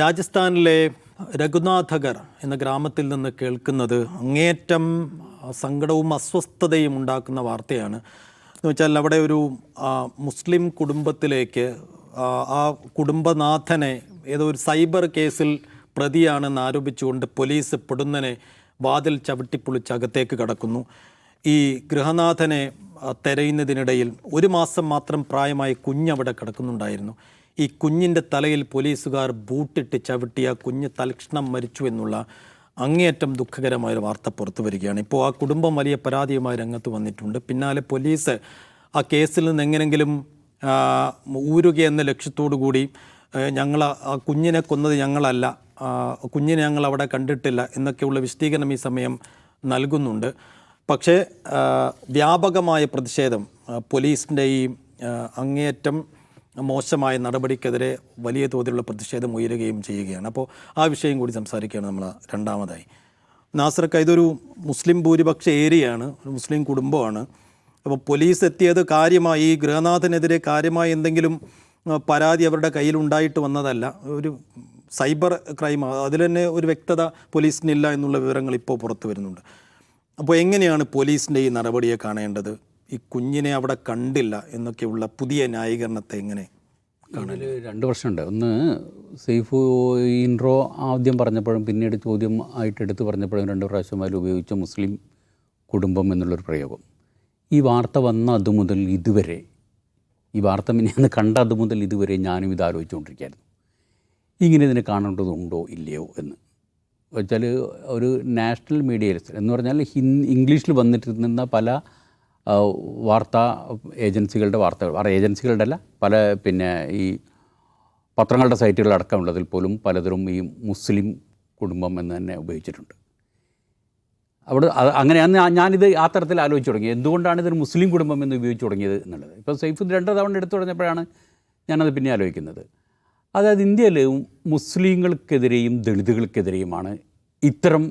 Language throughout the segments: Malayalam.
രാജസ്ഥാനിലെ രഘുനാഥഗർ എന്ന ഗ്രാമത്തിൽ നിന്ന് കേൾക്കുന്നത് അങ്ങേറ്റം സങ്കടവും അസ്വസ്ഥതയും ഉണ്ടാക്കുന്ന വാർത്തയാണ്. എന്ന് വെച്ചാൽ അവിടെ ഒരു മുസ്ലിം കുടുംബത്തിലേക്ക് ആ, കുടുംബനാഥനെ ഏതോ ഒരു സൈബർ കേസിൽ പ്രതിയാണെന്ന് ആരോപിച്ചുകൊണ്ട് പോലീസ് പൊടുന്നനെ വാതിൽ ചവിട്ടിപ്പൊളിച്ച് അകത്തേക്ക് കടക്കുന്നു. ഈ ഗൃഹനാഥനെ തെരയുന്നതിനിടയിൽ ഒരു മാസം മാത്രം പ്രായമായ കുഞ്ഞവിടെ കിടക്കുന്നുണ്ടായിരുന്നു. ഈ കുഞ്ഞിന്റെ തലയിൽ പോലീസുകാർ ബൂട്ടിട്ട് ചവിട്ടിയ കുഞ്ഞ് തൽക്ഷണം മരിച്ചു എന്നുള്ള അങ്ങേയറ്റം ദുഃഖകരമായ ഒരു വാർത്ത പുറത്തു വരികയാണ്. ഇപ്പോൾ ആ കുടുംബം വലിയ പരാതിയുമായി രംഗത്ത് വന്നിട്ടുണ്ട്. പിന്നാലെ പോലീസ് ആ കേസിൽ നിന്ന് എങ്ങനെങ്കിലും ഊരുക എന്ന ലക്ഷ്യത്തോടു കൂടി ഞങ്ങൾ ആ കുഞ്ഞിനെ കൊന്നത് ഞങ്ങളല്ല കുഞ്ഞിനെ ഞങ്ങൾ അവിടെ കണ്ടിട്ടില്ല എന്നൊക്കെയുള്ള വിശദീകരണം ഈ സമയം നൽകുന്നുണ്ട്. പക്ഷേ വ്യാപകമായ പ്രതിഷേധം പോലീസിന്റെ ഈ അങ്ങേയറ്റം മോശമായ നടപടിക്കെതിരെ വലിയ തോതിലുള്ള പ്രതിഷേധം ഉയരുകയും ചെയ്യുകയാണ്. അപ്പോൾ ആ വിഷയം കൂടി സംസാരിക്കുകയാണ് നമ്മൾ രണ്ടാമതായി. നാസർക്ക ഇതൊരു മുസ്ലിം ഭൂരിപക്ഷ ഏരിയയാണ് ഒരു മുസ്ലിം കുടുംബമാണ്. അപ്പോൾ പോലീസ് എത്തിയത് കാര്യമായി ഈ ഗൃഹനാഥനെതിരെ കാര്യമായി എന്തെങ്കിലും പരാതി അവരുടെ കയ്യിലുണ്ടായിട്ട് വന്നതല്ല. ഒരു സൈബർ ക്രൈം അതിൽ തന്നെ ഒരു വ്യക്തത പോലീസിനില്ല എന്നുള്ള വിവരങ്ങൾ ഇപ്പോൾ പുറത്തു വരുന്നുണ്ട്. അപ്പോൾ എങ്ങനെയാണ് പോലീസിന്റെ ഈ നടപടിയെ കാണേണ്ടത്? ഈ കുഞ്ഞിനെ അവിടെ കണ്ടില്ല എന്നൊക്കെയുള്ള പുതിയ ന്യായീകരണത്തെ എങ്ങനെ ഇതിൽ രണ്ട് പ്രശ്നമുണ്ട്. ഒന്ന് സേഫ് ഇൻട്രോ ആദ്യം പറഞ്ഞപ്പോഴും പിന്നീട് ചോദ്യം ആയിട്ട് എടുത്ത് പറഞ്ഞപ്പോഴും രണ്ട് പ്രാവശ്യമായാലും ഉപയോഗിച്ച മുസ്ലിം കുടുംബം എന്നുള്ളൊരു പ്രയോഗം. ഈ വാർത്ത വന്ന അതുമുതൽ ഇതുവരെ ഈ വാർത്ത മിനിയാന്ന് കണ്ട അതുമുതൽ ഇതുവരെ ഞാനും ഇത് ആലോചിച്ചുകൊണ്ടിരിക്കുകയായിരുന്നു. ഇങ്ങനെ ഇതിനെ കാണേണ്ടതുണ്ടോ ഇല്ലയോ എന്ന്. വെച്ചാൽ ഒരു നാഷണൽ മീഡിയയിൽ എന്ന് പറഞ്ഞാൽ ഹിന്ദി ഇംഗ്ലീഷിൽ വന്നിട്ടിരുന്ന പല ആ, വാർത്താ ഏജൻസികളുടെ വാർത്തകൾ. വാർത്താ ഏജൻസികളുടെ അല്ല പല പിന്നെ ഈ പത്രങ്ങളുടെ സൈറ്റുകളടക്കമുള്ളതിൽ പോലും പലതരം ഈ മുസ്ലിം കുടുംബം എന്ന് തന്നെ ഉപയോഗിച്ചിട്ടുണ്ട്. അവിടെ അങ്ങനെ അങ്ങനെയാണ് ഞാനിത് ആ തരത്തിൽ ആലോചിച്ച് തുടങ്ങി. എന്തുകൊണ്ടാണ് ഇതൊരു മുസ്ലിം കുടുംബം എന്ന് ഉപയോഗിച്ച് തുടങ്ങിയത് എന്നുള്ളത്? ഇപ്പോൾ സൈഫ് രണ്ട് തവണ എടുത്തു തുടങ്ങിയപ്പോഴാണ് ഞാനത് പിന്നെ ആലോചിക്കുന്നത്. അതായത് ഇന്ത്യയിൽ മുസ്ലിങ്ങൾക്കെതിരെയും ദളിതുകൾക്കെതിരെയുമാണ് ഇത്തരം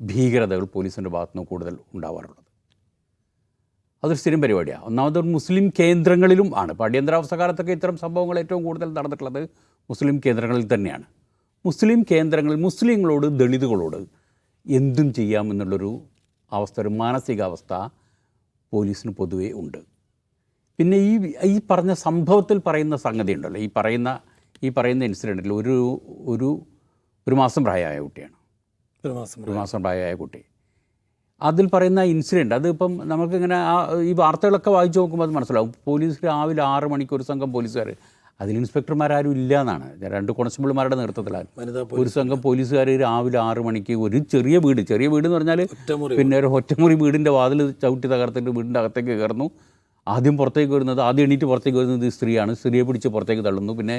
ഭീകരതകൾ പോലീസിന്റെ ഭാഗത്തുനിന്ന് കൂടുതൽ ഉണ്ടാവാറുള്ളത്. അതൊരു സ്ഥിരം പരിപാടിയാണ് ഒന്നാമത് മുസ്ലിം കേന്ദ്രങ്ങളിലും ആണ്. ഇപ്പോൾ അടിയന്തരാവസ്ഥ കാലത്തൊക്കെ ഇത്തരം സംഭവങ്ങൾ ഏറ്റവും കൂടുതൽ നടന്നിട്ടുള്ളത് മുസ്ലിം കേന്ദ്രങ്ങളിൽ തന്നെയാണ്. മുസ്ലിം കേന്ദ്രങ്ങളിൽ മുസ്ലിങ്ങളോട് ദളിതുകളോട് എന്തും ചെയ്യാമെന്നുള്ളൊരു അവസ്ഥ ഒരു മാനസികാവസ്ഥ പോലീസിന് പൊതുവേ ഉണ്ട്. പിന്നെ ഈ ഈ പറഞ്ഞ സംഭവത്തിൽ പറയുന്ന സംഗതി ഉണ്ടല്ലോ. ഈ പറയുന്ന ഈ പറയുന്ന ഇൻസിഡന്റിൽ ഒരു ഒരു ഒരു മാസം പ്രായമായ കുട്ടിയാണ്. ഒരു മാസം ഒരു മാസം പ്രായമായ കുട്ടി. അതിൽ പറയുന്ന ഇൻസിഡന്റ് അതിപ്പം നമുക്കിങ്ങനെ ആ ഈ വാർത്തകളൊക്കെ വായിച്ചു നോക്കുമ്പോൾ അത് മനസ്സിലാവും. പോലീസ് രാവിലെ ആറ് മണിക്ക് ഒരു സംഘം പോലീസുകാർ അതിൽ ഇൻസ്പെക്ടർമാരും ഇല്ല എന്നാണ് രണ്ട് കോൺസ്റ്റബിൾമാരുടെ നേതൃത്വത്തിലാണ്. ഒരു സംഘം പോലീസുകാർ രാവിലെ ആറ് മണിക്ക് ഒരു ചെറിയ വീട് ചെറിയ വീട് എന്ന് പറഞ്ഞാൽ പിന്നെ ഒരു ഒറ്റമുറി വീടിന്റെ വാതിൽ ചവിട്ടി തകർത്തിട്ട് വീടിന്റെ അകത്തേക്ക് കയറുന്നു. ആദ്യം പുറത്തേക്ക് വരുന്നത് ആദ്യം എണീറ്റ് പുറത്തേക്ക് വരുന്നത് സ്ത്രീയാണ്. സ്ത്രീയെ പിടിച്ച് പുറത്തേക്ക് തള്ളുന്നു. പിന്നെ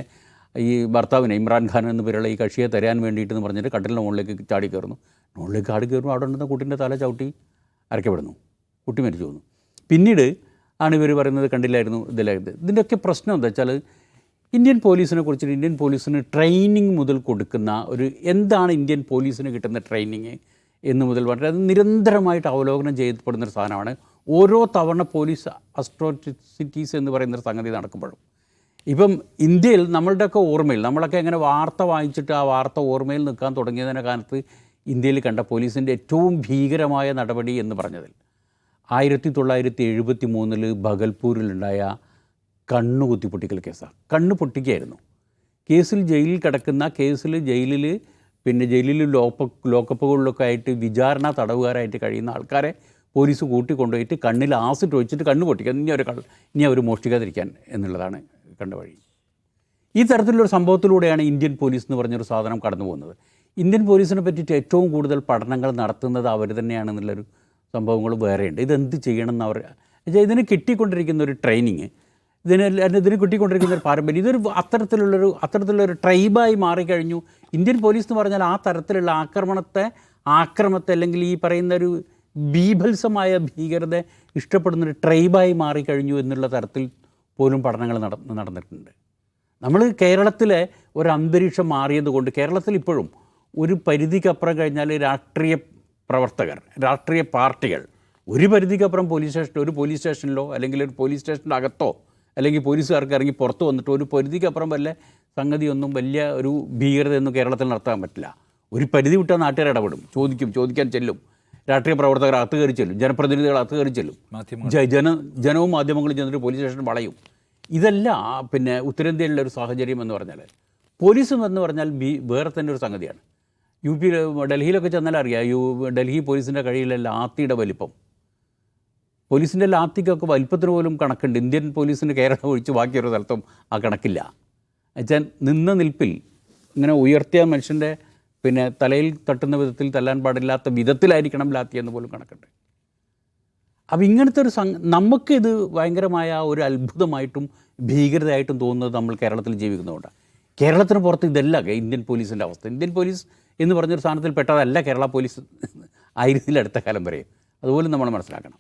ഈ ഭർത്താവിനെ ഇമ്രാൻഖാൻ എന്ന് പേരുള്ള ഈ കക്ഷിയെ തരാൻ വേണ്ടിയിട്ട് എന്ന് പറഞ്ഞിട്ട് കട്ടിലിന്റെ മുകളിലേക്ക് ചാടി കയറുന്നു. മുകളിലേക്ക് ചാടി കയറുന്നു. അവിടെ ഉണ്ടെന്ന കുട്ടീന്റെ തല ചവിട്ടി അരക്കപ്പെടുന്നു. കുട്ടി മരിച്ചു പോകുന്നു. പിന്നീട് ആണ് ഇവർ പറയുന്നത് കണ്ടില്ലായിരുന്നു ഇതിലായിരുന്നു ഇതിന്റെയൊക്കെ പ്രശ്നം എന്താ വെച്ചാൽ ഇന്ത്യൻ പോലീസിനെ കുറിച്ചിട്ട് ഇന്ത്യൻ പോലീസിന് ട്രെയിനിങ് മുതൽ കൊടുക്കുന്ന ഒരു എന്താണ് ഇന്ത്യൻ പോലീസിന് കിട്ടുന്ന ട്രെയിനിങ് എന്ന് മുതൽ പറഞ്ഞാൽ അത് നിരന്തരമായിട്ട് അവലോകനം ചെയ്യപ്പെടുന്ന ഒരു സാധനമാണ്. ഓരോ തവണ പോലീസ് അസ്ട്രോസിറ്റീസ് എന്ന് പറയുന്ന ഒരു സംഗതി നടക്കുമ്പോഴും. ഇപ്പം ഇന്ത്യയിൽ നമ്മളുടെയൊക്കെ ഓർമ്മയിൽ നമ്മളൊക്കെ എങ്ങനെ വാർത്ത വായിച്ചിട്ട് ആ വാർത്ത ഓർമ്മയിൽ നിൽക്കാൻ തുടങ്ങിയതിനെ കാലത്ത് ഇന്ത്യയിൽ കണ്ട പോലീസിന്റെ ഏറ്റവും ഭീകരമായ നടപടി എന്ന് പറഞ്ഞതിൽ. ആയിരത്തി തൊള്ളായിരത്തി എഴുപത്തി മൂന്നിൽ ഭഗൽപൂരിലുണ്ടായ കണ്ണു കുത്തിപ്പൊട്ടിക്കൽ കേസാണ്. കണ്ണു പൊട്ടിക്കായിരുന്നു കേസിൽ ജയിലിൽ കിടക്കുന്ന കേസിൽ ജയിലിൽ പിന്നെ ജയിലിൽ ലോപ്പ ലോക്കപ്പുകളിലൊക്കെ ആയിട്ട് വിചാരണ തടവുകാരായിട്ട് കഴിയുന്ന ആൾക്കാരെ പോലീസ് കൂട്ടിക്കൊണ്ടുപോയിട്ട് കണ്ണിൽ ആസിഡ് ഒഴിച്ചിട്ട് കണ്ണു പൊട്ടിക്കുക. ഇനി അവർ കള്ള ഇനി അവർ മോഷ്ടിക്കാതിരിക്കാൻ എന്നുള്ളതാണ് കണ്ട വഴി. ഈ തരത്തിലുള്ളൊരു സംഭവത്തിലൂടെയാണ് ഇന്ത്യൻ പോലീസ് എന്ന് പറഞ്ഞൊരു സാധനം കടന്നു പോകുന്നത്. ഇന്ത്യൻ പോലീസിനെ പറ്റിയിട്ട് ഏറ്റവും കൂടുതൽ പഠനങ്ങൾ നടത്തുന്നത് അവർ തന്നെയാണെന്നുള്ളൊരു സംഭവങ്ങൾ വേറെയുണ്ട്. ഇതെന്ത് ചെയ്യണമെന്ന് അവർ ഇതിന് കിട്ടിക്കൊണ്ടിരിക്കുന്ന ഒരു ട്രെയിനിങ് ഇതിന് ഇതിന് കിട്ടിക്കൊണ്ടിരിക്കുന്ന ഒരു പാരമ്പര്യം ഇതൊരു അത്തരത്തിലുള്ളൊരു അത്തരത്തിലുള്ളൊരു ട്രൈബായി മാറിക്കഴിഞ്ഞു. ഇന്ത്യൻ പോലീസ് എന്ന് പറഞ്ഞാൽ ആ തരത്തിലുള്ള ആക്രമണത്തെ ആക്രമത്തെ അല്ലെങ്കിൽ ഈ പറയുന്ന ഒരു ബീഭത്സമായ ഭീകരത ഇഷ്ടപ്പെടുന്നൊരു ട്രൈബായി മാറിക്കഴിഞ്ഞു എന്നുള്ള തരത്തിൽ പോലും പഠനങ്ങൾ നട നടന്നിട്ടുണ്ട്. നമ്മൾ കേരളത്തിലെ ഒരു അന്തരീക്ഷം മാറിയത് കൊണ്ട് കേരളത്തിൽ ഇപ്പോഴും ഒരു പരിധിക്കപ്പുറം കഴിഞ്ഞാൽ രാഷ്ട്രീയ പ്രവർത്തകർ രാഷ്ട്രീയ പാർട്ടികൾ ഒരു പരിധിക്കപ്പുറം പോലീസ് സ്റ്റേഷൻ ഒരു പോലീസ് സ്റ്റേഷനിലോ അല്ലെങ്കിൽ ഒരു പോലീസ് സ്റ്റേഷന്റെ അകത്തോ അല്ലെങ്കിൽ പോലീസുകാർക്ക് ഇറങ്ങി പുറത്ത് വന്നിട്ട് ഒരു പരിധിക്കപ്പുറം വല്ല സംഗതിയൊന്നും വലിയ ഒരു ഭീകരതയൊന്നും കേരളത്തിൽ നടത്താൻ പറ്റില്ല. ഒരു പരിധി വിട്ടാൽ നാട്ടുകാർ ഇടപെടും. ചോദിക്കും ചോദിക്കാൻ ചെല്ലും. രാഷ്ട്രീയ പ്രവർത്തകർ അകത്ത് കയറി ചെല്ലും. ജനപ്രതിനിധികൾ അകത്ത് കയറി ചെല്ലും. ജന ജനവും മാധ്യമങ്ങളും ചെന്നിട്ട് പോലീസ് സ്റ്റേഷൻ വളയും. ഇതല്ല പിന്നെ ഉത്തരേന്ത്യയിലുള്ള ഒരു സാഹചര്യം എന്ന് പറഞ്ഞാൽ പോലീസും എന്ന് പറഞ്ഞാൽ ബി വേറെ തന്നെ ഒരു സംഗതിയാണ്. യു പി ഡൽഹിയിലൊക്കെ ചെന്നാൽ അറിയാം. യു ഡൽഹി പോലീസിന്റെ കഴിയിലെ ലാത്തിയുടെ വലിപ്പം. പോലീസിന്റെ ലാത്തിക്കൊക്കെ വലിപ്പത്തിന് പോലും കണക്കുണ്ട്. ഇന്ത്യൻ പോലീസിന്റെ കേരളം ഒഴിച്ച് ബാക്കിയൊരു സ്ഥലത്തും ആ കണക്കില്ല. എന്നുവെച്ചാൽ നിന്ന നിൽപ്പിൽ ഇങ്ങനെ ഉയർത്തിയ മനുഷ്യന്റെ പിന്നെ തലയിൽ തട്ടുന്ന വിധത്തിൽ തല്ലാൻ പാടില്ലാത്ത വിധത്തിലായിരിക്കണം ലാത്തി എന്ന് പോലും കണക്കുണ്ട് അപ്പം ഇങ്ങനത്തെ ഒരു സംഘ നമുക്കിത് ഭയങ്കരമായ ഒരു അത്ഭുതമായിട്ടും ഭീകരതയായിട്ടും തോന്നുന്നത് നമ്മൾ കേരളത്തിൽ ജീവിക്കുന്നതുകൊണ്ടാണ്. കേരളത്തിന് പുറത്ത് ഇതല്ല ഇന്ത്യൻ പോലീസിന്റെ അവസ്ഥ. ഇന്ത്യൻ പോലീസ് എന്ന് പറഞ്ഞൊരു സ്ഥാനത്തിൽ പെട്ടതല്ല കേരള പോലീസ് ആയിരുന്നില്ല അടുത്ത കാലം വരെ. അതുപോലെ നമ്മൾ മനസ്സിലാക്കണം.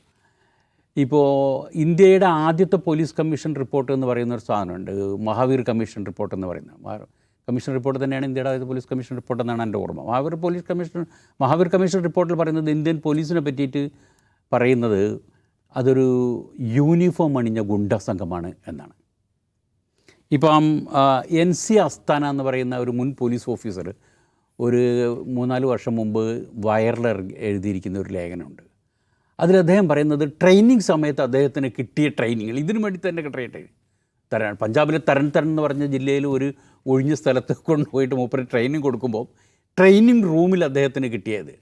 ഇപ്പോൾ ഇന്ത്യയുടെ ആദ്യത്തെ പോലീസ് കമ്മീഷൻ റിപ്പോർട്ട് എന്ന് പറയുന്ന ഒരു സാധനമുണ്ട്. മഹാവീർ കമ്മീഷൻ റിപ്പോർട്ട് എന്ന് പറയുന്നത് കമ്മീഷൻ റിപ്പോർട്ട് തന്നെയാണ് ഇന്ത്യയുടെ ആദ്യത്തെ പോലീസ് കമ്മീഷൻ റിപ്പോർട്ട് എന്നാണ് എന്റെ ഓർമ്മ. Mahavir police commission Mahavir commission റിപ്പോർട്ടിൽ പറയുന്നത് ഇന്ത്യൻ പോലീസിനെ പറ്റിയിട്ട് പറയുന്നത് അതൊരു യൂണിഫോം അണിഞ്ഞ ഗുണ്ട സംഘമാണ് എന്നാണ്. ഇപ്പം എൻ സി അസ്താന എന്ന് പറയുന്ന ഒരു മുൻ പോലീസ് ഓഫീസർ ഒരു മൂന്നാൽ വർഷം മുമ്പ് വയറിൽ എഴുതിയിരിക്കുന്ന ഒരു ലേഖനമുണ്ട്. അതിൽ അദ്ദേഹം പറയുന്നത് ട്രെയിനിങ് സമയത്ത് അദ്ദേഹത്തിന് കിട്ടിയ ട്രെയിനിങ്ങൾ ഇതിനു വേണ്ടി തന്നെ കിട്ടിയ തരാൻ. പഞ്ചാബിലെ തരൺ തരൺ എന്ന് പറഞ്ഞ ജില്ലയിൽ ഒരു ഒഴിഞ്ഞ സ്ഥലത്ത് കൊണ്ടുപോയിട്ട് മൂപ്പര് ട്രെയിനിങ് കൊടുക്കുമ്പോൾ ട്രെയിനിങ് റൂമിൽ അദ്ദേഹത്തിന് കിട്ടിയത്.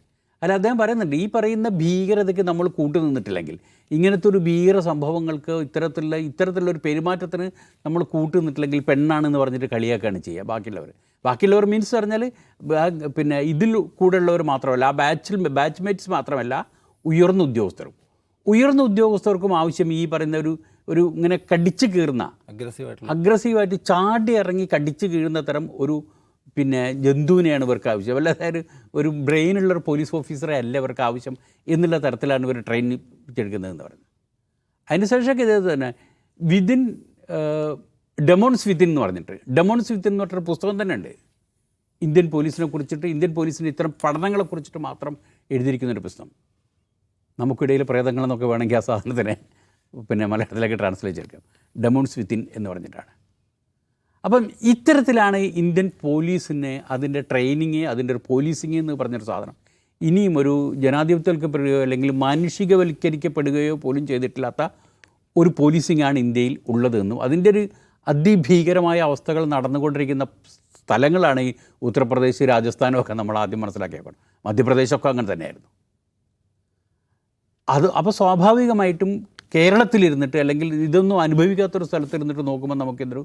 അല്ല അദ്ദേഹം പറയുന്നുണ്ട് ഈ പറയുന്ന ഭീകരതയ്ക്ക് നമ്മൾ കൂട്ടു നിന്നിട്ടില്ലെങ്കിൽ ഇങ്ങനത്തെ ഒരു ഭീകര സംഭവങ്ങൾക്ക് ഇത്തരത്തിലുള്ള ഇത്തരത്തിലുള്ള ഒരു പെരുമാറ്റത്തിന് നമ്മൾ കൂട്ടു നിന്നിട്ടില്ലെങ്കിൽ പെണ്ണാണെന്ന് പറഞ്ഞിട്ട് കളിയാക്കുകയാണ് ചെയ്യുക ബാക്കിയുള്ളവർ. ബാക്കിയുള്ളവർ മീൻസ് പറഞ്ഞാൽ പിന്നെ ഇതിൽ കൂടെയുള്ളവർ മാത്രമല്ല ആ ബാച്ചിൽ ബാച്ച്മേറ്റ്സ് മാത്രമല്ല ഉയർന്ന ഉദ്യോഗസ്ഥരും. ഉയർന്ന ഉദ്യോഗസ്ഥർക്കും ആവശ്യം ഈ പറയുന്ന ഒരു ഒരു ഇങ്ങനെ കടിച്ചു കീറുന്ന അഗ്രസീവായിട്ട് അഗ്രസീവായിട്ട് ചാടി ഇറങ്ങി കടിച്ചു കീഴുന്ന തരം ഒരു പിന്നെ ജന്തുവിനെയാണ് ഇവർക്ക് ആവശ്യം. അല്ലാതെ ഒരു ബ്രെയിനുള്ള ഒരു പോലീസ് ഓഫീസറെ അല്ല ഇവർക്ക് ആവശ്യം എന്നുള്ള തരത്തിലാണ് ഇവർ ട്രെയിൻ എടുക്കുന്നതെന്ന് പറയുന്നത്. അതിന് ശേഷമൊക്കെ ഇത് തന്നെ വിതിൻ ഡെമോൺസ് വിത്തിൻ എന്ന് പറഞ്ഞിട്ട് ഡെമോൺസ് വിത്തിൻ എന്ന് പറഞ്ഞൊരു പുസ്തകം തന്നെ ഉണ്ട്. ഇന്ത്യൻ പോലീസിനെ കുറിച്ചിട്ട് ഇന്ത്യൻ പോലീസിന്റെ ഇത്തരം പഠനങ്ങളെ കുറിച്ചിട്ട് മാത്രം എഴുതിയിരിക്കുന്നൊരു പുസ്തകം. നമുക്കിടയിൽ പ്രേതങ്ങളെന്നൊക്കെ വേണമെങ്കിൽ ആ സാധനത്തിനെ പിന്നെ മലയാളത്തിലേക്ക് ട്രാൻസ്ലേറ്റ് ചെയ്തെടുക്കാം. ഡെമോൺസ് വിത്തിൻ എന്ന് പറഞ്ഞിട്ടാണ്. അപ്പം ഇത്തരത്തിലാണ് ഇന്ത്യൻ പോലീസിനെ അതിന്റെ ട്രെയിനിങ് അതിന്റെ ഒരു പോലീസിങ് എന്ന് പറഞ്ഞൊരു സാധനം ഇനിയും ഒരു ജനാധിപത്യവൽക്കപ്പെടുകയോ അല്ലെങ്കിൽ മാനുഷികവൽക്കരിക്കപ്പെടുകയോ പോലും ചെയ്തിട്ടില്ലാത്ത ഒരു പോലീസിങ്ങാണ് ഇന്ത്യയിൽ ഉള്ളതെന്നും അതിന്റെ ഒരു അതിഭീകരമായ അവസ്ഥകൾ നടന്നുകൊണ്ടിരിക്കുന്ന സ്ഥലങ്ങളാണ് ഈ ഉത്തർപ്രദേശ് രാജസ്ഥാനും ഒക്കെ നമ്മൾ ആദ്യം മനസ്സിലാക്കിയേക്കണം. മധ്യപ്രദേശൊക്കെ അങ്ങനെ തന്നെയായിരുന്നു. അത് അപ്പോൾ സ്വാഭാവികമായിട്ടും കേരളത്തിലിരുന്നിട്ട് അല്ലെങ്കിൽ ഇതൊന്നും അനുഭവിക്കാത്തൊരു സ്ഥലത്തിരുന്നിട്ട് നോക്കുമ്പോൾ നമുക്കിതൊരു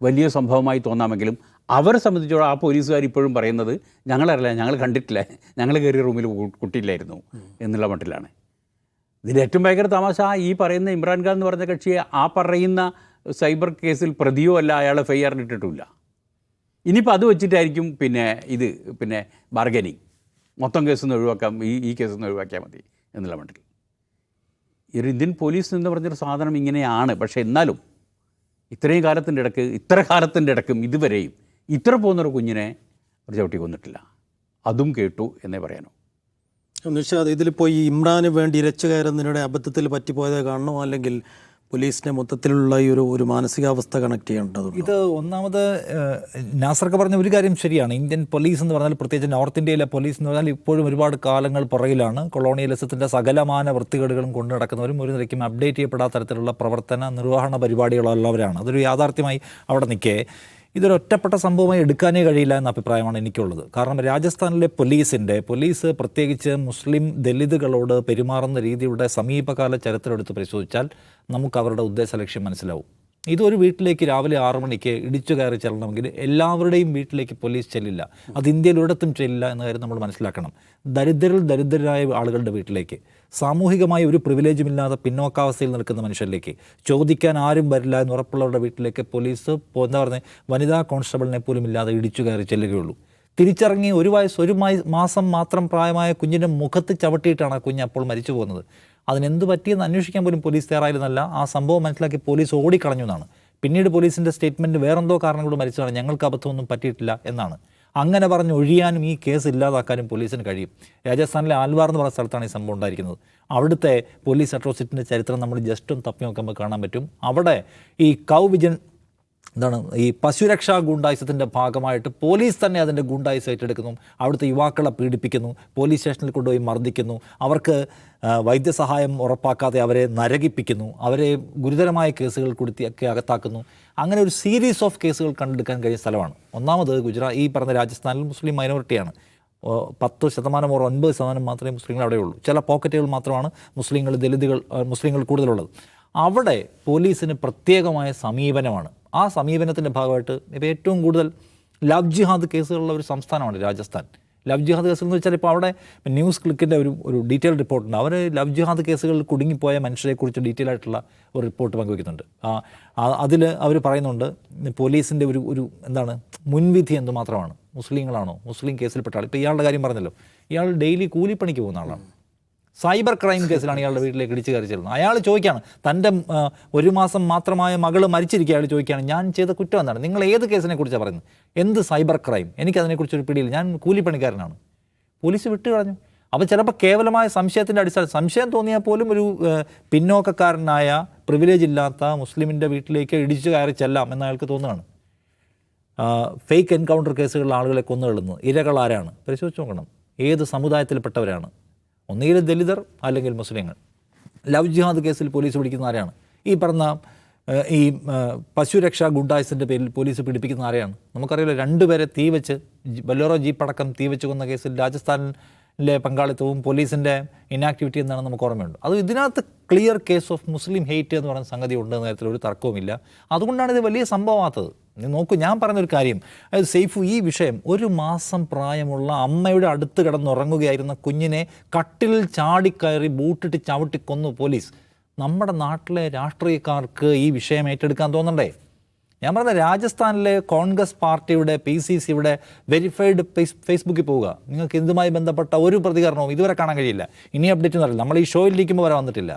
വലിയ സംഭവമായി തോന്നാമെങ്കിലും അവരെ സംബന്ധിച്ചോളം ആ പോലീസുകാർ ഇപ്പോഴും പറയുന്നത് ഞങ്ങളറിയില്ല ഞങ്ങൾ കണ്ടിട്ടില്ല ഞങ്ങൾ കയറിയ റൂമിൽ കുട്ടിയില്ലായിരുന്നു എന്നുള്ള മട്ടിലാണ്. ഇതിന്റെ ഏറ്റവും ഭയങ്കര തമാശ ഈ പറയുന്ന ഇമ്രാൻഖാൻ എന്ന് പറഞ്ഞ കക്ഷിയെ ആ പറയുന്ന സൈബർ കേസിൽ പ്രതിയോ അല്ല അയാൾ എഫ് ഐ ആറിന് ഇട്ടിട്ടുമില്ല. ഇനിയിപ്പോൾ അത് വെച്ചിട്ടായിരിക്കും പിന്നെ ഇത് പിന്നെ ബാർഗനിങ് മൊത്തം കേസിൽ നിന്ന് ഒഴിവാക്കാം ഈ ഈ കേസിൽ നിന്ന് ഒഴിവാക്കിയാൽ മതി എന്നുള്ള മട്ടിൽ. ഒരു ഇന്ത്യൻ പോലീസ് എന്ന് പറഞ്ഞൊരു സാധനം ഇങ്ങനെയാണ്. പക്ഷേ എന്നാലും ഇത്രയും കാലത്തിന്റെ ഇടയ്ക്ക് ഇത്ര കാലത്തിന്റെ ഇടയ്ക്കും ഇതുവരെയും ഇത്ര പോകുന്നൊരു കുഞ്ഞിനെ ഒരു ചവിട്ടി കൊന്നിട്ടില്ല. അതും കേട്ടു എന്നേ പറയാനോ. നിഷാദ് ഇതിലിപ്പോൾ ഈ ഇമ്രാന് വേണ്ടി ഇരച്ചു കയറുന്നതിനിടെ അബദ്ധത്തിൽ പറ്റിപ്പോയത് കാണണോ? അല്ലെങ്കിൽ പോലീസിനെ മൊത്തത്തിലുള്ള ഈ ഒരു ഒരു മാനസികാവസ്ഥ കണക്ട് ചെയ്യേണ്ടതുണ്ട് ഇത് ഒന്നാമത് നാസർക്ക് പറഞ്ഞ ഒരു കാര്യം ശരിയാണ്. ഇന്ത്യൻ പോലീസ് എന്ന് പറഞ്ഞാൽ പ്രത്യേകിച്ച് നോർത്ത് ഇന്ത്യയിലെ പോലീസ് എന്ന് പറഞ്ഞാൽ ഇപ്പോഴും ഒരുപാട് കാലങ്ങൾ പുറകിലാണ്. കൊളോണിയലിസത്തിന്റെ സകലമാന വൃത്തികേടുകളും കൊണ്ടു നടക്കുന്നവരും ഒരു നിലയ്ക്കും അപ്ഡേറ്റ് ചെയ്യപ്പെടാത്ത തരത്തിലുള്ള പ്രവർത്തന നിർവഹണ പരിപാടികളുള്ളവരാണ് അതൊരു യാഥാർത്ഥ്യമായി അവിടെ നിൽക്കേ. ഇതൊരു ഒറ്റപ്പെട്ട സംഭവമായി എടുക്കാനേ കഴിയില്ല എന്ന അഭിപ്രായമാണ് എനിക്കുള്ളത്. കാരണം രാജസ്ഥാനിലെ പോലീസിന്റെ പോലീസ് പ്രത്യേകിച്ച് മുസ്ലിം ദലിതുകളോട് പെരുമാറുന്ന രീതിയുടെ സമീപകാല ചരിത്രം എടുത്ത് പരിശോധിച്ചാൽ നമുക്ക് അവരുടെ ഉദ്ദേശ ലക്ഷ്യം മനസ്സിലാവും. ഇതൊരു വീട്ടിലേക്ക് രാവിലെ ആറു മണിക്ക് ഇടിച്ചു കയറി ചെല്ലണമെങ്കിൽ എല്ലാവരുടെയും വീട്ടിലേക്ക് പോലീസ് ചെല്ലില്ല. അത് ഇന്ത്യയിൽ ഒരിടത്തും ചെല്ലില്ല എന്ന കാര്യം നമ്മൾ മനസ്സിലാക്കണം. ദരിദ്രരിൽ ദരിദ്രരായ ആളുകളുടെ വീട്ടിലേക്ക്. സാമൂഹികമായി ഒരു പ്രിവിലേജും ഇല്ലാതെ പിന്നോക്കാവസ്ഥയിൽ നിൽക്കുന്ന മനുഷ്യരിലേക്ക് ചോദിക്കാൻ ആരും വരില്ല എന്ന് ഉറപ്പുള്ളവരുടെ വീട്ടിലേക്ക് പോലീസ് എന്താ പറയുന്നത് വനിതാ കോൺസ്റ്റബിളിനെ പോലും ഇല്ലാതെ ഇടിച്ചു കയറി ചെല്ലുകയുള്ളൂ. തിരിച്ചിറങ്ങി ഒരു വയസ്സ് ഒരു മാസം മാത്രം പ്രായമായ കുഞ്ഞിന്റെ മുഖത്ത് ചവിട്ടിയിട്ടാണ് ആ കുഞ്ഞ് അപ്പോൾ മരിച്ചു പോകുന്നത്. അതിനെന്ത് പറ്റിയെന്ന് അന്വേഷിക്കാൻ പോലും പോലീസ് തയ്യാറായിരുന്നല്ല. ആ സംഭവം മനസ്സിലാക്കി പോലീസ് ഓടിക്കളഞ്ഞു എന്നാണ്. പിന്നീട് പോലീസിന്റെ സ്റ്റേറ്റ്മെന്റ് വേറെന്തോ കാരണം കൂടി മരിച്ചതാണ്. ഞങ്ങൾക്ക് അബദ്ധമൊന്നും പറ്റിയിട്ടില്ല എന്നാണ്. അങ്ങനെ പറഞ്ഞ് ഒഴിയാനും ഈ കേസ് ഇല്ലാതാക്കാനും പോലീസിന് കഴിയും. രാജസ്ഥാനിലെ ആൽവാർ എന്ന് പറഞ്ഞ സ്ഥലത്താണ് ഈ സംഭവം ഉണ്ടായിരിക്കുന്നത്. അവിടുത്തെ പോലീസ് അട്രോസിറ്റിന്റെ ചരിത്രം നമ്മൾ ജസ്റ്റ് തപ്പി നോക്കുമ്പോൾ കാണാൻ പറ്റും. അവിടെ ഈ കൗ വിജൻ എന്താണ് ഈ പശുരക്ഷാ ഗുണ്ടായുസത്തിന്റെ ഭാഗമായിട്ട് പോലീസ് തന്നെ അതിന്റെ ഗുണ്ടായുസ് ഏറ്റെടുക്കുന്നു. അവിടുത്തെ യുവാക്കളെ പീഡിപ്പിക്കുന്നു. പോലീസ് സ്റ്റേഷനിൽ കൊണ്ടുപോയി മർദ്ദിക്കുന്നു. അവർക്ക് വൈദ്യസഹായം ഉറപ്പാക്കാതെ അവരെ നരകിപ്പിക്കുന്നു. അവരെ ഗുരുതരമായ കേസുകൾ കൊടുത്തി ഒക്കെ അകത്താക്കുന്നു. അങ്ങനെ ഒരു സീരീസ് ഓഫ് കേസുകൾ കണ്ടെടുക്കാൻ കഴിയുന്ന സ്ഥലമാണ്. ഒന്നാമത് ഗുജറാത്ത് ഈ പറഞ്ഞ രാജസ്ഥാനിൽ മുസ്ലിം മൈനോറിറ്റിയാണ്. പത്ത് ശതമാനം ഓർ ഒൻപത് ശതമാനം മാത്രമേ മുസ്ലിങ്ങൾ അവിടെയുള്ളൂ. ചില പോക്കറ്റുകൾ മാത്രമാണ് മുസ്ലിങ്ങൾ ദലിതുകൾ മുസ്ലിങ്ങൾ കൂടുതലുള്ളത്. അവിടെ പോലീസിന് പ്രത്യേകമായ സമീപനമാണ്. ആ സമീപനത്തിന്റെ ഭാഗമായിട്ട് ഇപ്പോൾ ഏറ്റവും കൂടുതൽ ലവ് ജിഹാദ് കേസുകളുള്ള ഒരു സംസ്ഥാനമാണ് രാജസ്ഥാൻ. ലവ് ജിഹാദ് കേസുകൾ എന്ന് വെച്ചാൽ ഇപ്പോൾ അവിടെ ന്യൂസ് ക്ലിക്കിന്റെ ഒരു ഒരു ഡീറ്റെയിൽ റിപ്പോർട്ടുണ്ട് അവർ ലവ് ജിഹാദ് കേസുകളിൽ കുടുങ്ങിപ്പോയ മനുഷ്യരെക്കുറിച്ച് ഡീറ്റെയിൽ ആയിട്ടുള്ള ഒരു റിപ്പോർട്ട് പങ്കുവയ്ക്കുന്നുണ്ട്. അതിൽ അവർ പറയുന്നുണ്ട് പോലീസിന്റെ ഒരു ഒരു എന്താണ് മുൻവിധി എന്തുമാത്രമാണ്? മുസ്ലിങ്ങളാണോ? മുസ്ലിം കേസിൽപ്പെട്ട ആൾ ഇപ്പോൾ ഇയാളുടെ കാര്യം പറഞ്ഞല്ലോ. ഇയാൾ ഡെയിലി കൂലിപ്പണിക്ക് പോകുന്ന ആളാണ്. സൈബർ ക്രൈം കേസിലാണ് ഇയാളുടെ വീട്ടിലേക്ക് ഇടിച്ചു കയറി അയാൾ ചോദിക്കുകയാണ് തന്റെ ഒരു മാസം മാത്രമായ മകൾ മരിച്ചിരിക്കുക. അയാൾ ചോദിക്കുകയാണ് ഞാൻ ചെയ്ത കുറ്റം എന്നാണ് നിങ്ങൾ ഏത് കേസിനെ കുറിച്ചാണ് പറയുന്നത്? എന്ത് സൈബർ ക്രൈം? എനിക്കതിനെക്കുറിച്ച് ഒരു പിടിയില്ല. ഞാൻ കൂലിപ്പണിക്കാരനാണ്. പോലീസ് വിട്ടു കളഞ്ഞു. അപ്പോൾ ചിലപ്പോൾ കേവലമായ സംശയത്തിന്റെ അടിസ്ഥാനം സംശയം തോന്നിയാൽ പോലും ഒരു പിന്നോക്കക്കാരനായ പ്രിവിലേജ് ഇല്ലാത്ത മുസ്ലിമിന്റെ വീട്ടിലേക്ക് ഇടിച്ചു കയറി ചെല്ലാം എന്ന് അയാൾക്ക് തോന്നുകയാണ്. ഫേക്ക് എൻകൗണ്ടർ കേസുകളിൽ ആളുകളെ കൊന്നുകൊള്ളുന്നു ഇരകൾ ആരാണ് പരിശോധിച്ച് നോക്കണം. ഏത് സമുദായത്തിൽപ്പെട്ടവരാണ്? ഒന്നുകിൽ ദലിതർ അല്ലെങ്കിൽ മുസ്ലിങ്ങൾ. ലവ് ജിഹാദ് കേസിൽ പോലീസ് പിടിക്കുന്ന ആരെയാണ് ഈ പറഞ്ഞ ഈ പശുരക്ഷാ ഗുണ്ടായസിന്റെ പേരിൽ പോലീസ് പിടിപ്പിക്കുന്ന ആരെയാണ്? നമുക്കറിയാലോ രണ്ടുപേരെ തീ വെച്ച് ബൊലേറോ ജീപ്പ് അടക്കം തീ കൊന്ന കേസിൽ രാജസ്ഥാനിലെ പങ്കാളിത്തവും പോലീസിന്റെ ഇനാക്ടിവിറ്റി എന്നാണ് നമുക്ക് ഓർമ്മയുണ്ട്. അത് ഇതിനകത്ത് clear case of Muslim hate എന്ന് പറയുന്ന സംഗതി ഉണ്ട് എന്ന കാര്യത്തിൽ ഒരു തർക്കവുമില്ല. അതുകൊണ്ടാണ് ഇത് വലിയ സംഭവമാത്തത്. നോക്കൂ ഞാൻ പറഞ്ഞൊരു കാര്യം. അതായത് സേഫു ഈ വിഷയം ഒരു മാസം പ്രായമുള്ള അമ്മയുടെ അടുത്ത് കിടന്നുറങ്ങുകയായിരുന്ന കുഞ്ഞിനെ കട്ടിലിൽ ചാടിക്കയറി ബൂട്ടിട്ട് ചവിട്ടിക്കൊന്നു പോലീസ്. നമ്മുടെ നാട്ടിലെ രാഷ്ട്രീയക്കാർക്ക് ഈ വിഷയം ഏറ്റെടുക്കാൻ തോന്നണ്ടേ? ഞാൻ പറഞ്ഞ രാജസ്ഥാനിലെ കോൺഗ്രസ് പാർട്ടിയുടെ പി സി സിയുടെ വെരിഫൈഡ് ഫേസ് ഫേസ്ബുക്കിൽ പോവുക. നിങ്ങൾക്ക് ഇതുമായി ബന്ധപ്പെട്ട ഒരു പ്രതികരണവും ഇതുവരെ കാണാൻ കഴിയില്ല. ഇനി അപ്ഡേറ്റ് ഒന്നും അറിയില്ല. നമ്മൾ ഈ ഷോയിലിരിക്കുമ്പോൾ വരെ വന്നിട്ടില്ല.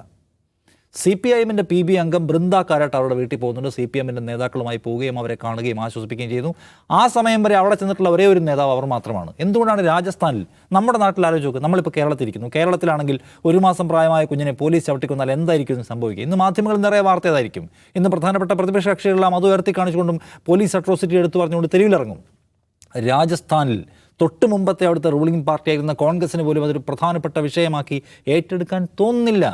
സി പി ഐ എമ്മിന്റെ പി ബി അംഗം ബൃന്ദ കാരാട്ട് അവരുടെ വീട്ടിൽ പോകുന്നുണ്ട്. സി പി എമ്മിന്റെ നേതാക്കളുമായി പോവുകയും അവരെ കാണുകയും ആശ്വസിപ്പിക്കുകയും ചെയ്യുന്നു. ആ സമയം വരെ അവിടെ ചെന്നിട്ടുള്ള ഒരേ ഒരു നേതാവ് അവർ മാത്രമാണ്. എന്തുകൊണ്ടാണ് രാജസ്ഥാനിൽ നമ്മുടെ നാട്ടിൽ ആലോചിച്ച് നോക്കുക നമ്മളിപ്പോൾ കേരളത്തിലിരിക്കുന്നു കേരളത്തിലാണെങ്കിൽ ഒരു മാസം പ്രായമായ കുഞ്ഞിനെ പോലീസ് ചവിട്ടിക്കൊന്നാൽ എന്തായിരിക്കും സംഭവിക്കുക? ഇന്ന് മാധ്യമങ്ങൾ നിറയെ വാർത്തയതായിരിക്കും ഇന്ന് പ്രധാനപ്പെട്ട പ്രതിപക്ഷ കക്ഷികളെല്ലാം അത് ഉയർത്തി കാണിച്ചുകൊണ്ടും പോലീസ് അട്രോസിറ്റി എടുത്തു പറഞ്ഞുകൊണ്ട് തെരുവിലിറങ്ങും. രാജസ്ഥാനിൽ തൊട്ട് മുമ്പത്തെ അവിടുത്തെ റൂളിംഗ് പാർട്ടിയായിരുന്ന കോൺഗ്രസിന് പോലും അതൊരു പ്രധാനപ്പെട്ട വിഷയമാക്കി ഏറ്റെടുക്കാൻ തോന്നുന്നില്ല.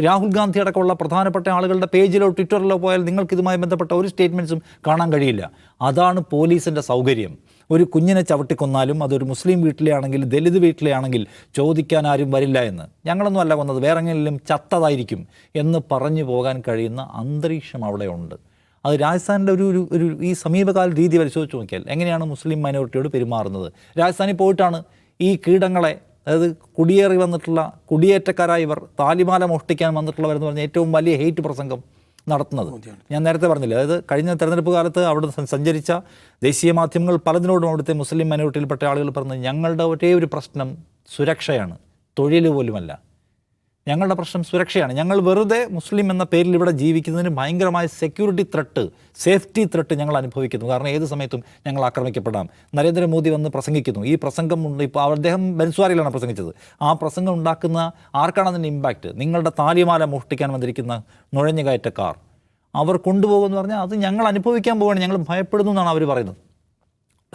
രാഹുൽ ഗാന്ധി അടക്കമുള്ള പ്രധാനപ്പെട്ട ആളുകളുടെ പേജിലോ ട്വിറ്ററിലോ പോയാൽ നിങ്ങൾക്ക് ഇതുമായി ബന്ധപ്പെട്ട ഒരു സ്റ്റേറ്റ്മെന്റ്സും കാണാൻ കഴിയില്ല. അതാണ് പോലീസിന്റെ സൗകര്യം. ഒരു കുഞ്ഞിനെ ചവിട്ടിക്കൊന്നാലും അതൊരു മുസ്ലിം വീട്ടിലെ ആണെങ്കിൽ ദലിത് വീട്ടിലെ ആണെങ്കിൽ ചോദിക്കാൻ ആരും വരില്ല എന്ന്. ഞങ്ങളൊന്നും അല്ല വന്നത്. വേറെ എങ്ങനെയും ചത്തതായിരിക്കും എന്ന് പറഞ്ഞു പോകാൻ കഴിയുന്ന അന്തരീക്ഷം അവിടെ ഉണ്ട്. അത് രാജസ്ഥാനിന്റെ ഒരു ഒരു ഈ സമീപകാല രീതി പരിശോധിച്ച് നോക്കിയാൽ എങ്ങനെയാണ് മുസ്ലിം മൈനോറിറ്റിയോട് പെരുമാറുന്നത്? രാജസ്ഥാനിൽ പോയിട്ടാണ് ഈ കീടങ്ങളെ അതായത് കുടിയേറി വന്നിട്ടുള്ള കുടിയേറ്റക്കാരായ ഇവർ താലിമാല മോഷ്ടിക്കാൻ വന്നിട്ടുള്ളവരെന്ന് പറഞ്ഞ ഏറ്റവും വലിയ ഹെയ്റ്റ് പ്രസംഗം നടത്തുന്നത്. ഞാൻ നേരത്തെ പറഞ്ഞില്ല അതായത് കഴിഞ്ഞ തെരഞ്ഞെടുപ്പ് കാലത്ത് അവിടെ സഞ്ചരിച്ച ദേശീയ മാധ്യമങ്ങൾ പലതിനോടും അവിടുത്തെ മുസ്ലിം മൈനോറിറ്റിയിൽപ്പെട്ട ആളുകൾ പറഞ്ഞത് ഞങ്ങളുടെ ഒരേ ഒരു പ്രശ്നം സുരക്ഷയാണ് തൊഴിൽ പോലുമല്ല. ഞങ്ങളുടെ പ്രശ്നം സുരക്ഷയാണ്. ഞങ്ങൾ വെറുതെ മുസ്ലിം എന്ന പേരിൽ ഇവിടെ ജീവിക്കുന്നതിന് ഭയങ്കരമായ സെക്യൂരിറ്റി ത്രട്ട് സേഫ്റ്റി ത്രട്ട് ഞങ്ങൾ അനുഭവിക്കുന്നു. കാരണം ഏത് സമയത്തും ഞങ്ങൾ ആക്രമിക്കപ്പെടാം. നരേന്ദ്രമോദി വന്ന് പ്രസംഗിക്കുന്നു. ഈ പ്രസംഗം ഉണ്ട്. ഇപ്പോൾ അദ്ദേഹം ബൻസ്വാരിയിലാണ് പ്രസംഗിച്ചത്. ആ പ്രസംഗം ഉണ്ടാക്കുന്ന ആർക്കാണ് അതിന്റെ ഇമ്പാക്റ്റ് നിങ്ങളുടെ താലിമാല മോഷ്ടിക്കാൻ വന്നിരിക്കുന്ന നുഴഞ്ഞുകയറ്റക്കാർ. അവർ കൊണ്ടുപോകുമെന്ന് പറഞ്ഞാൽ അത് ഞങ്ങൾ അനുഭവിക്കാൻ പോവുകയാണ്. ഞങ്ങൾ ഭയപ്പെടുന്നു എന്നാണ് അവർ പറയുന്നത്.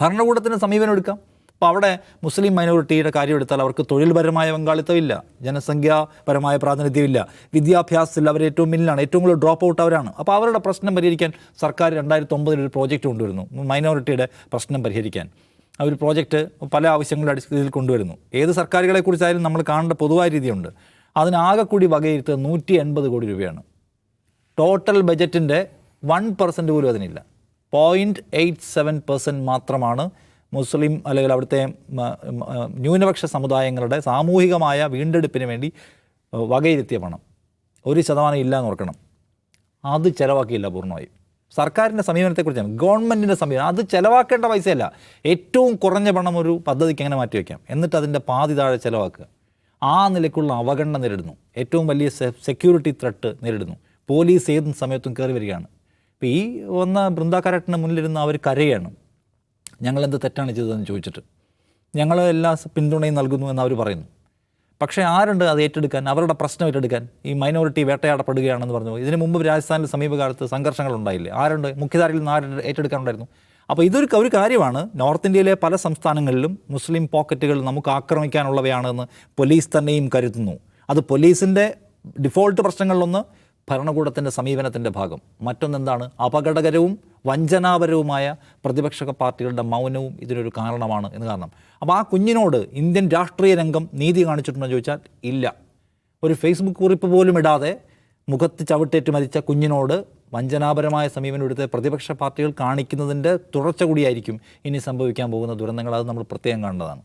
ഭരണകൂടത്തിന് സമീപനം എടുക്കാം. അപ്പോൾ അവിടെ മുസ്ലിം മൈനോറിറ്റിയുടെ കാര്യം എടുത്താൽ അവർക്ക് തൊഴിൽപരമായ പങ്കാളിത്തമില്ല ജനസംഖ്യാപരമായ പ്രാതിനിധ്യമില്ല വിദ്യാഭ്യാസത്തിൽ അവർ ഏറ്റവും മുന്നിലാണ് ഏറ്റവും കൂടുതൽ ഡ്രോപ്പ് ഔട്ട് അവരാണ്. അപ്പോൾ അവരുടെ പ്രശ്നം പരിഹരിക്കാൻ സർക്കാർ രണ്ടായിരത്തി ഒമ്പതിൽ ഒരു പ്രോജക്റ്റ് കൊണ്ടുവരുന്നു മൈനോറിറ്റിയുടെ പ്രശ്നം പരിഹരിക്കാൻ. ആ ഒരു പ്രോജക്റ്റ് പല ആവശ്യങ്ങളുടെ അടിസ്ഥാനത്തിൽ കൊണ്ടുവരുന്നു. ഏത് സർക്കാരുകളെക്കുറിച്ചായാലും നമ്മൾ കാണേണ്ട പൊതുവായ രീതിയുണ്ട്. അതിനാകെ കൂടി വകയിരുത്തുക നൂറ്റി എൺപത് കോടി രൂപയാണ്. ടോട്ടൽ ബജറ്റിന്റെ വൺ പെർസെന്റ് പോലും അതിനില്ല. പോയിന്റ് എയ്റ്റ് സെവൻ പെർസെന്റ് മാത്രമാണ് മുസ്ലിം അല്ലെങ്കിൽ അവിടുത്തെ ന്യൂനപക്ഷ സമുദായങ്ങളുടെ സാമൂഹികമായ വീണ്ടെടുപ്പിന് വേണ്ടി വകയിരുത്തിയ പണം. ഒരു ശതമാനം ഇല്ല എന്ന് ഓർക്കണം. അത് ചിലവാക്കിയില്ല പൂർണമായും. സർക്കാരിന്റെ സമീപനത്തെക്കുറിച്ചാണ്. ഗവൺമെന്റിന്റെ സമീപനം. അത് ചിലവാക്കേണ്ട പൈസയല്ല. ഏറ്റവും കുറഞ്ഞ പണം ഒരു പദ്ധതിക്ക് എങ്ങനെ മാറ്റിവെക്കാം എന്നിട്ട് അതിന്റെ പാതി താഴെ ചിലവാക്കുക. ആ നിലയ്ക്കുള്ള അവഗണന നേരിടുന്നു. ഏറ്റവും വലിയ സെക്യൂരിറ്റി ത്രട്ട് നേരിടുന്നു. പോലീസ് ഏത് സമയത്തും കയറി വരികയാണ്. ഇപ്പോൾ ഈ വന്ന ബൃന്ദാക്കാരട്ടിന് മുന്നിലിരുന്ന് അവർ കരയാണ്. ഞങ്ങളെന്ത് തെറ്റാണ് ചെയ്തതെന്ന് ചോദിച്ചിട്ട്. ഞങ്ങൾ എല്ലാ പിന്തുണയും നൽകുന്നു എന്ന് അവർ പറയുന്നു. പക്ഷേ ആരുണ്ട് അത് ഏറ്റെടുക്കാൻ? അവരുടെ പ്രശ്നം ഏറ്റെടുക്കാൻ ഈ മൈനോറിറ്റി വേട്ടയാടപ്പെടുകയാണെന്ന് പറഞ്ഞു. ഇതിന് മുമ്പ് രാജസ്ഥാനിൽ സമീപകാലത്ത് സംഘർഷങ്ങൾ ഉണ്ടായില്ലേ? ആരുണ്ട്? മുഖ്യധാരയിൽ നിന്ന് ആര് ഏറ്റെടുക്കാനുണ്ടായിരുന്നു? അപ്പോൾ ഇതൊരു ഒരു കാര്യമാണ്. നോർത്ത് ഇന്ത്യയിലെ പല സംസ്ഥാനങ്ങളിലും മുസ്ലിം പോക്കറ്റുകൾ നമുക്ക് ആക്രമിക്കാനുള്ളവയാണെന്ന് പോലീസ് തന്നെയും കരുതുന്നു. അത് പോലീസിന്റെ ഡിഫോൾട്ട് പ്രശ്നങ്ങളിലൊന്ന് ഭരണകൂടത്തിന്റെ സമീപനത്തിന്റെ ഭാഗം. മറ്റൊന്നെന്താണ്? അപകടകരവും വഞ്ചനാപരവുമായ പ്രതിപക്ഷ പാർട്ടികളുടെ മൗനവും ഇതിനൊരു കാരണമാണ് എന്ന് കാരണം. അപ്പോൾ ആ കുഞ്ഞിനോട് ഇന്ത്യൻ രാഷ്ട്രീയ രംഗം നീതി കാണിച്ചിട്ടുണ്ടോ ചോദിച്ചാൽ ഇല്ല. ഒരു ഫേസ്ബുക്ക് കുറിപ്പ് പോലും ഇടാതെ മുഖത്ത് ചവിട്ടേറ്റ് മരിച്ച കുഞ്ഞിനോട് വഞ്ചനാപരമായ സമീപനം എടുത്ത് പ്രതിപക്ഷ പാർട്ടികൾ കാണിക്കുന്നതിന്റെ തുടർച്ച കൂടിയായിരിക്കും ഇനി സംഭവിക്കാൻ പോകുന്ന ദുരന്തങ്ങൾ. അത് നമ്മൾ പ്രത്യേകം കാണേണ്ടതാണ്.